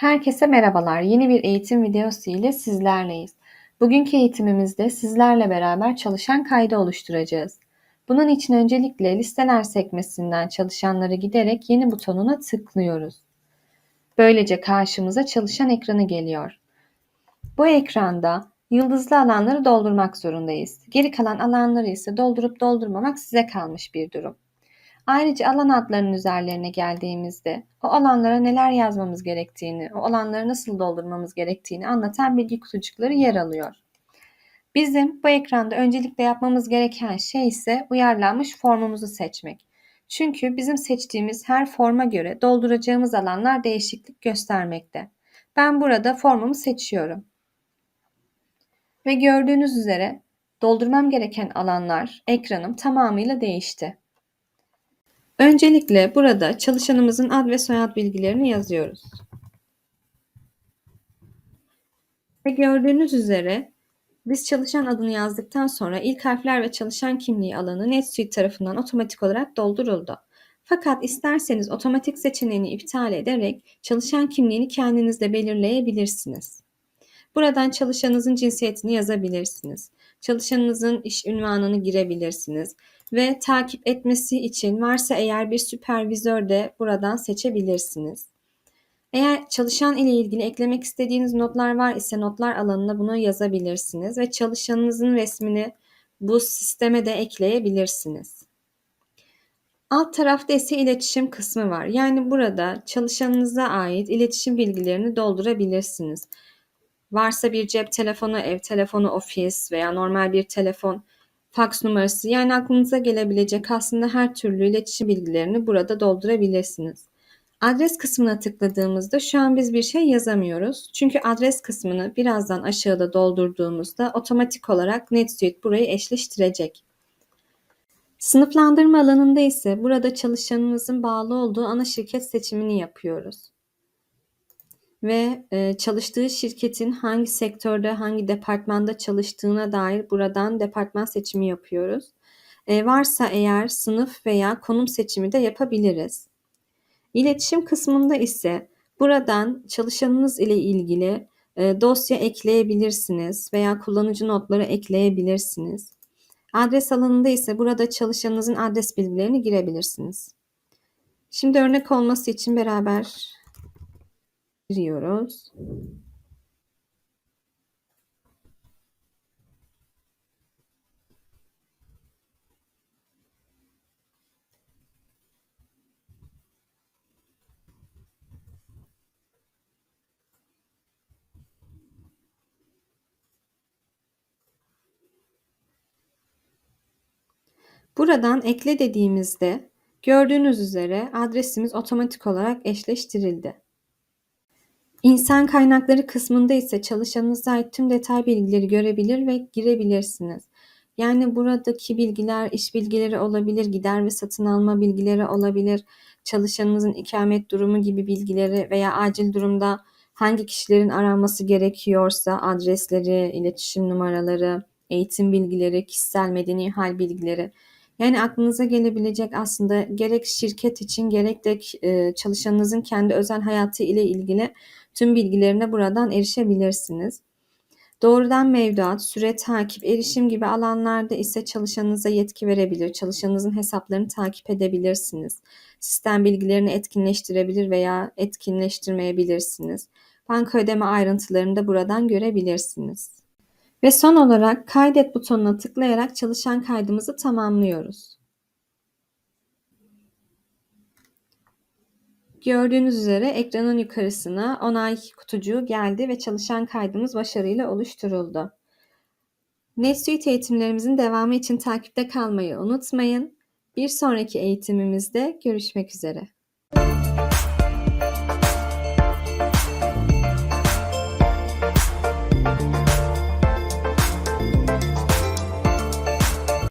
Herkese merhabalar. Yeni bir eğitim videosu ile sizlerleyiz. Bugünkü eğitimimizde sizlerle beraber çalışan kaydı oluşturacağız. Bunun için öncelikle listeler sekmesinden çalışanları giderek yeni butonuna tıklıyoruz. Böylece karşımıza çalışan ekranı geliyor. Bu ekranda yıldızlı alanları doldurmak zorundayız. Geri kalan alanları ise doldurup doldurmamak size kalmış bir durum. Ayrıca alan adlarının üzerlerine geldiğimizde o alanlara neler yazmamız gerektiğini, o alanları nasıl doldurmamız gerektiğini anlatan bilgi kutucukları yer alıyor. Bizim bu ekranda öncelikle yapmamız gereken şey ise uyarlanmış formumuzu seçmek. Çünkü bizim seçtiğimiz her forma göre dolduracağımız alanlar değişiklik göstermekte. Ben burada formumu seçiyorum. Ve gördüğünüz üzere doldurmam gereken alanlar ekranım tamamıyla değişti. Öncelikle burada çalışanımızın ad ve soyad bilgilerini yazıyoruz. Ve gördüğünüz üzere biz çalışan adını yazdıktan sonra ilk harfler ve çalışan kimliği alanı NetSuite tarafından otomatik olarak dolduruldu. Fakat isterseniz otomatik seçeneğini iptal ederek çalışan kimliğini kendiniz de belirleyebilirsiniz. Buradan çalışanınızın cinsiyetini yazabilirsiniz. Çalışanınızın iş ünvanını girebilirsiniz ve takip etmesi için varsa eğer bir süpervizör de buradan seçebilirsiniz. Eğer çalışan ile ilgili eklemek istediğiniz notlar var ise notlar alanına bunu yazabilirsiniz ve çalışanınızın resmini bu sisteme de ekleyebilirsiniz. Alt tarafta ise iletişim kısmı var. Yani burada çalışanınıza ait iletişim bilgilerini doldurabilirsiniz. Varsa bir cep telefonu, ev telefonu, ofis veya normal bir telefon, faks numarası yani aklınıza gelebilecek aslında her türlü iletişim bilgilerini burada doldurabilirsiniz. Adres kısmına tıkladığımızda şu an biz bir şey yazamıyoruz. Çünkü adres kısmını birazdan aşağıda doldurduğumuzda otomatik olarak NetSuite burayı eşleştirecek. Sınıflandırma alanında ise burada çalışanımızın bağlı olduğu ana şirket seçimini yapıyoruz ve e, çalıştığı şirketin hangi sektörde, hangi departmanda çalıştığına dair buradan departman seçimi yapıyoruz. E, varsa eğer sınıf veya konum seçimi de yapabiliriz. İletişim kısmında ise buradan çalışanınız ile ilgili e, dosya ekleyebilirsiniz veya kullanıcı notları ekleyebilirsiniz. Adres alanında ise burada çalışanınızın adres bilgilerini girebilirsiniz. Şimdi örnek olması için beraber giriyoruz. Buradan ekle dediğimizde gördüğünüz üzere adresimiz otomatik olarak eşleştirildi. İnsan kaynakları kısmında ise çalışanınıza ait tüm detay bilgileri görebilir ve girebilirsiniz. Yani buradaki bilgiler iş bilgileri olabilir, gider ve satın alma bilgileri olabilir, çalışanınızın ikamet durumu gibi bilgileri veya acil durumda hangi kişilerin aranması gerekiyorsa adresleri, iletişim numaraları, eğitim bilgileri, kişisel medeni hal bilgileri. Yani aklınıza gelebilecek aslında gerek şirket için gerek de e, çalışanınızın kendi özel hayatı ile ilgili Tüm bilgilerine buradan erişebilirsiniz. Doğrudan mevduat, süre takip, erişim gibi alanlarda ise çalışanınıza yetki verebilir. Çalışanınızın hesaplarını takip edebilirsiniz. Sistem bilgilerini etkinleştirebilir veya etkinleştirmeyebilirsiniz. Banka ödeme ayrıntılarını da buradan görebilirsiniz. Ve son olarak kaydet butonuna tıklayarak çalışan kaydımızı tamamlıyoruz. Gördüğünüz üzere ekranın yukarısına onay kutucuğu geldi ve çalışan kaydımız başarıyla oluşturuldu. NetSuite eğitimlerimizin devamı için takipte kalmayı unutmayın. Bir sonraki eğitimimizde görüşmek üzere.